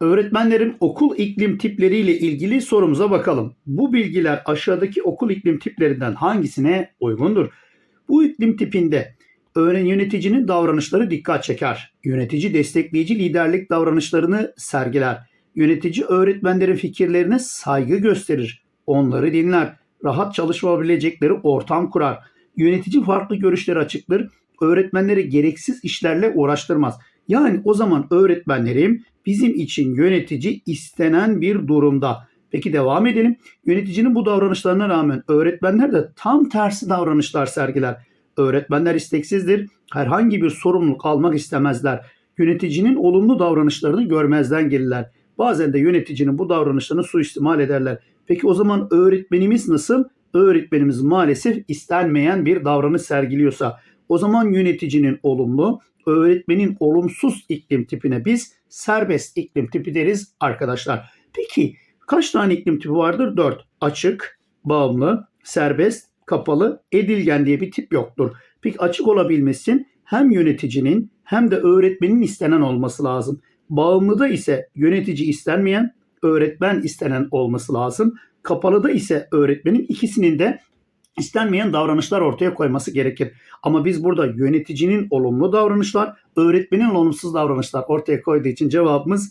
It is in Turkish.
Öğretmenlerin okul iklim tipleriyle ilgili sorumuza bakalım. Bu bilgiler aşağıdaki okul iklim tiplerinden hangisine uygundur? Bu iklim tipinde öğren yöneticinin davranışları dikkat çeker. Yönetici destekleyici liderlik davranışlarını sergiler. Yönetici öğretmenlerin fikirlerine saygı gösterir. Onları dinler. Rahat çalışabilecekleri ortam kurar. Yönetici farklı görüşleri açıklar. Öğretmenleri gereksiz işlerle uğraştırmaz. Yani o zaman öğretmenlerim bizim için yönetici istenen bir durumda. Peki devam edelim. Yöneticinin bu davranışlarına rağmen öğretmenler de tam tersi davranışlar sergiler. Öğretmenler isteksizdir. Herhangi bir sorumluluk almak istemezler. Yöneticinin olumlu davranışlarını görmezden gelirler. Bazen de yöneticinin bu davranışlarını suistimal ederler. Peki o zaman öğretmenimiz nasıl? Öğretmenimiz maalesef istenmeyen bir davranış sergiliyorsa o zaman yöneticinin olumlu, öğretmenin olumsuz iklim tipine biz serbest iklim tipi deriz arkadaşlar. Peki kaç tane iklim tipi vardır? 4. Açık, bağımlı, serbest, kapalı, edilgen diye bir tip yoktur. Peki açık olabilmesi için hem yöneticinin hem de öğretmenin istenen olması lazım. Bağımlıda ise yönetici istenmeyen, öğretmen istenen olması lazım. Kapalıda ise öğretmenin ikisinin de istenmeyen davranışlar ortaya koyması gerekir. Ama biz burada yöneticinin olumlu davranışlar, öğretmenin olumsuz davranışlar ortaya koyduğu için cevabımız